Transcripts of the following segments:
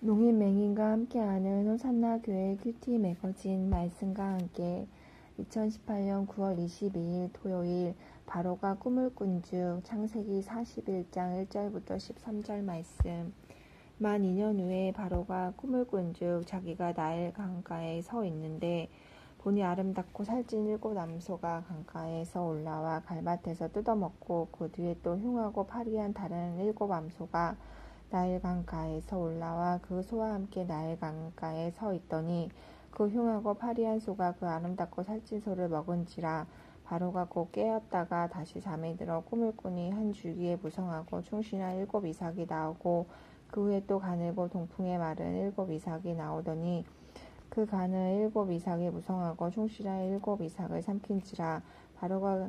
농인 맹인과 함께하는 호산나 교회 큐티 매거진 말씀과 함께 2018년 9월 22일 토요일 바로가 꿈을 꾼 중 창세기 41장 1절부터 13절 말씀. 만 2년 후에 바로가 꿈을 꾼 중 자기가 나일 강가에 서 있는데 보니 아름답고 살찐 일곱 남소가 강가에서 올라와 갈밭에서 뜯어먹고 그 뒤에 또 흉하고 파리한 다른 일곱 암소가 나일 강가에서 올라와 그 소와 함께 나일 강가에 서 있더니 그 흉하고 파리한 소가 그 아름답고 살찐 소를 먹은지라 바로가 곧 깨었다가 다시 잠에 들어 꿈을 꾸니 한 줄기에 무성하고 충신한 일곱 이삭이 나오고 그 후에 또 가늘고 동풍에 마른 일곱 이삭이 나오더니 그 가는 일곱 이삭이 무성하고 충실한 일곱 이삭을 삼킨지라 바로가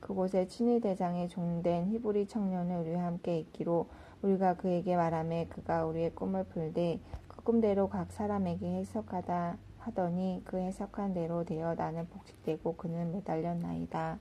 그곳에 친위 대장의 종된 히브리 청년을 우리와 함께 있기로 우리가 그에게 말하매 그가 우리의 꿈을 풀되 그 꿈대로 각 사람에게 해석하다 하더니 그 해석한 대로 되어 나는 복직되고 그는 매달렸나이다.